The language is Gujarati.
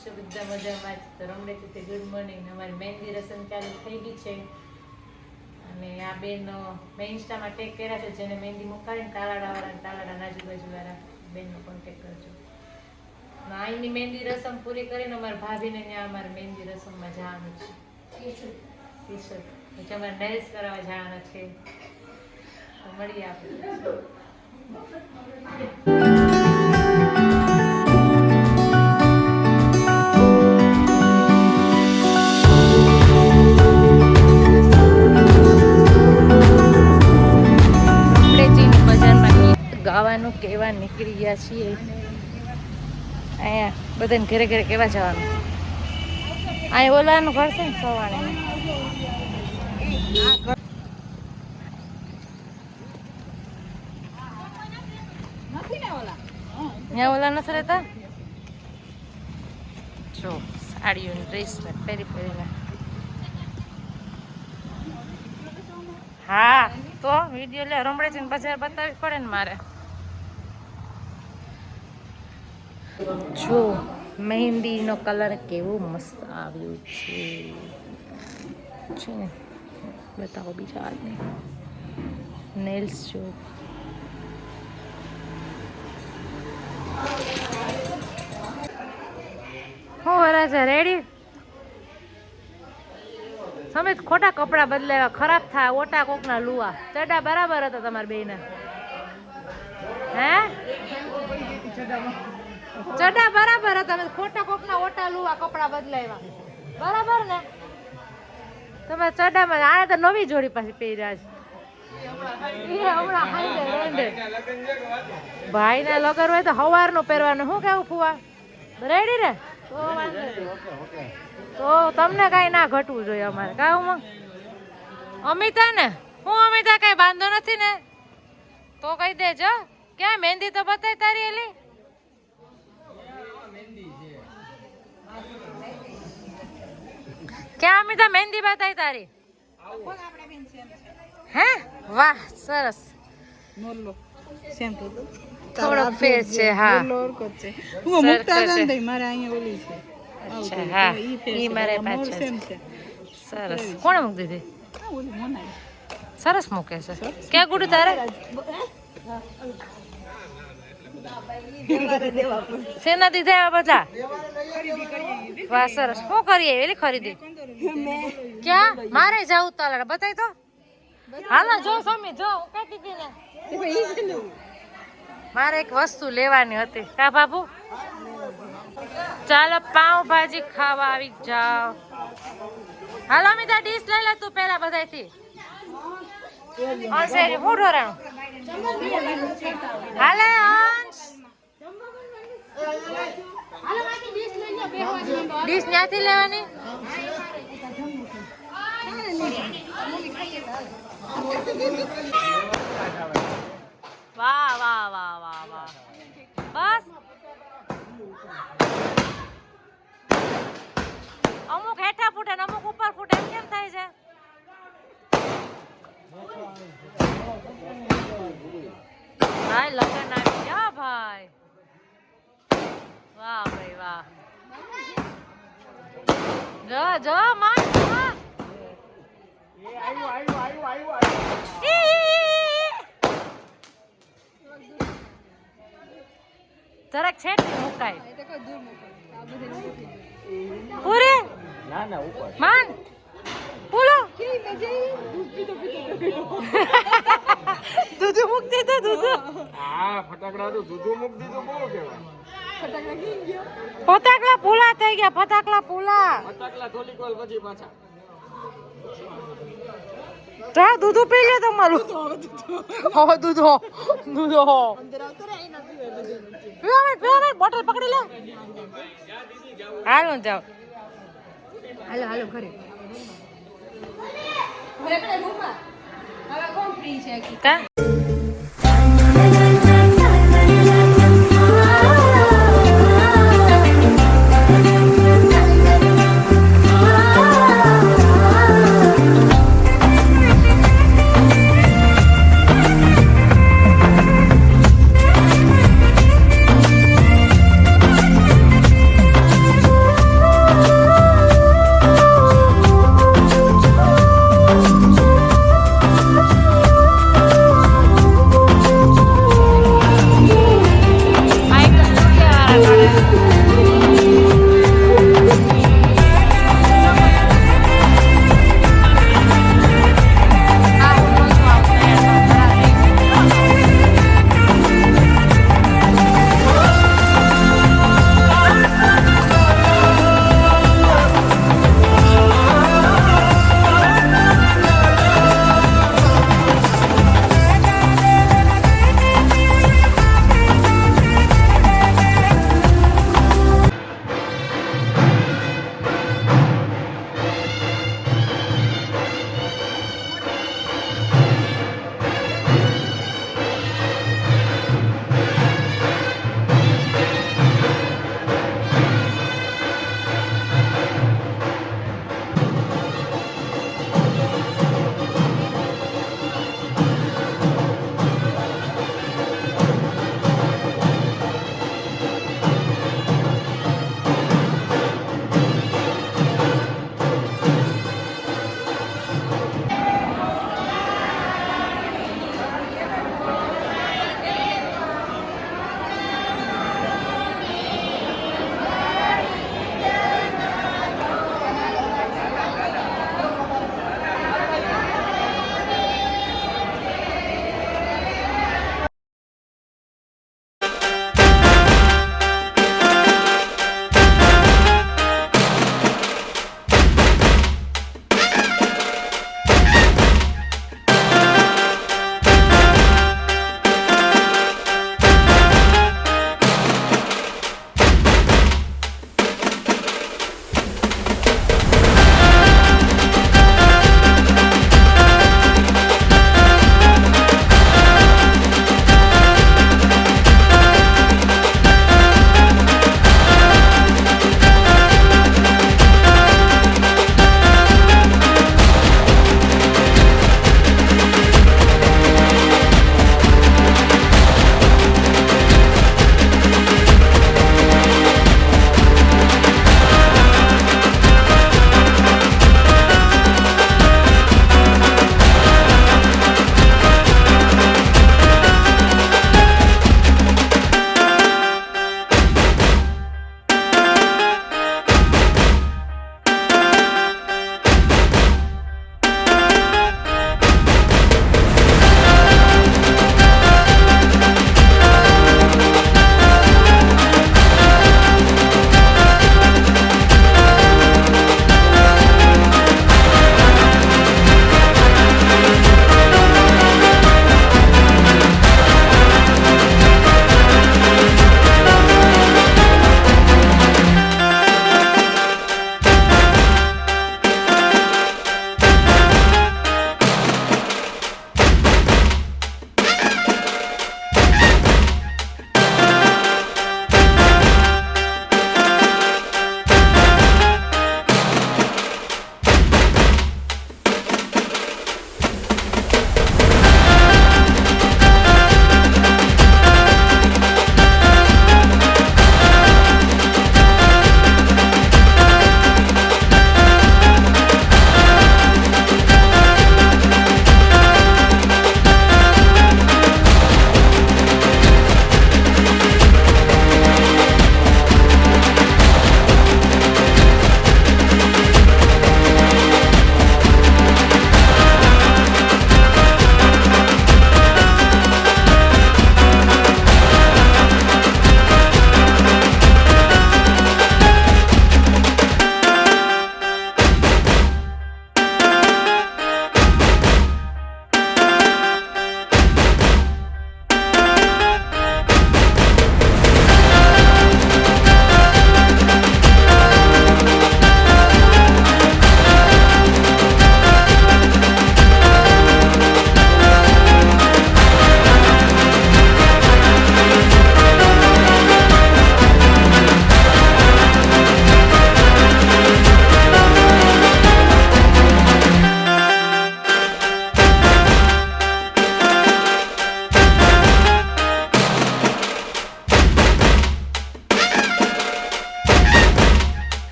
છો બધા મજામાં જ. તો રમડે છે ગુડ મોર્નિંગ અમારી મહેંદી રસમ ચાલુ થઈ ગઈ છે. અને આ બેન મેં ઇન્સ્ટામાં ટેગ કર્યા છે જેને મહેંદી મુકાડીને તાલાડાવાળા તાલાડા આજુબાજુવાળા બેનનો કોન્ટેક કરજો. અહીંની મહેંદી રસમ પૂરી કરીને અમારા ભાભીને ત્યાં અમારે મહેંદી રસમમાં જવાનું છે. ટી શર્ટ પછી અમારે નેલ્સ કરાવવા જવાના છે. તો મળીએ આપણે. છીએ. અહીંયા બધાને ઘરે ઘરે કેવા જવાનું? અહીંયા ઓલાનું ઘર છે ને સવારે. ત્યાં ઓલા નથી રહેતા? જો સાડીઓ ડ્રેસ પહેરી પહેરીને. હા, તો વીડિયો લે, રમડે છે ને બજાર બતાવવી પડે ને મારે. જો, મહેંદીનો કલર કેવો મસ્ત આવ્યો છે. બતાવો બીજા હાથને. નેલ્સ જો. હું વરા છે રેડી સમિત ખોટા કપડાં બદલાવ્યા, ખરાબ થાય, ઓટા કોકના લુવા. ચડા બરાબર હતા તમારા બેના હે? ચડા બરાબર હતા તમે ખોટા કોકના ઓટા લુવા કપડાં બદલાવ્યા. બરાબર ને? તમે ચડામાં આને તો નવી જોડી પાછી પહેર્યા છે. ભાઈ હમણાં લગર હોય તો હવારનું પહેરવાનું. શું કેવું ફુવા? રેડી રે તો તમને કાંઈ ના ઘટવું જોઈએ અમારે. કાં અમિતા ને હું અમિતા કઈ બાંધો નથી ને? તો કહી દેજો. ક્યાં, મહેંદી તો બતાય તારી એલી? ક્યાં અમિતા મહેંદી બતાવી તારી? હે? વાહ સરસ. થોડોક ફેર છે હા. હું મુકતા સરખો છે. હતા ને મારે અહીંયા ઓલી છે. અચ્છા હા. ઈ. મારે પાછળ સરસ. કોણે મૂકી દીધી? સરસ મૂકે છે. ક્યાં ગુડુ તારે? શેના દીધા આ બધા? વાહ, સરસ. શું કરીએ? એલી ખરીદી. ક્યાં? મારે જવું તાલા બતાય તો. હાલો, જો સમી જો કઈ દીધી ને. મારે એક વસ્તુ લેવાની હતી. કા, બાબુ? ચાલો, પાઉંભાજી ખાવા આવી જાઓ. હાલો, અમિતા ડીશ લઈ લે તું પેલા બધાયથી અંશેરી હું ઢોરાણું? હાલે, અંશ. ડીશ ત્યાંથી લેવાની? વાહ વાહ વાહ વાહ વાહ. બસ. અમુક હેઠા ફૂટે અમુક ઉપર ફૂટે. એમ કેમ થાય છે? ભાઈ લગન આવી જા ભાઈ? વાહ ભાઈ વાહ. જો જો માન વાહ. ઈ, ઈ, ઈ. જરાક છે મુકાય. પૂરી માન. દૂધ મૂકતી તો દૂધ. હા ફટાકડા તો દૂધું મૂક દીધું બહુ કહેવાય. ફટાકડા પૂલા થઈ ગયા ફટાકડા પૂલા. ફટાકડા થોડી કોલ પછી પાછા. તો દૂધ પી લે તમારું હવે દૂધ હો દૂધ હો પીવા મે પીવા બોટલ પકડી લે. હાલો જાઓ. હાલો હાલો ઘરે. કા?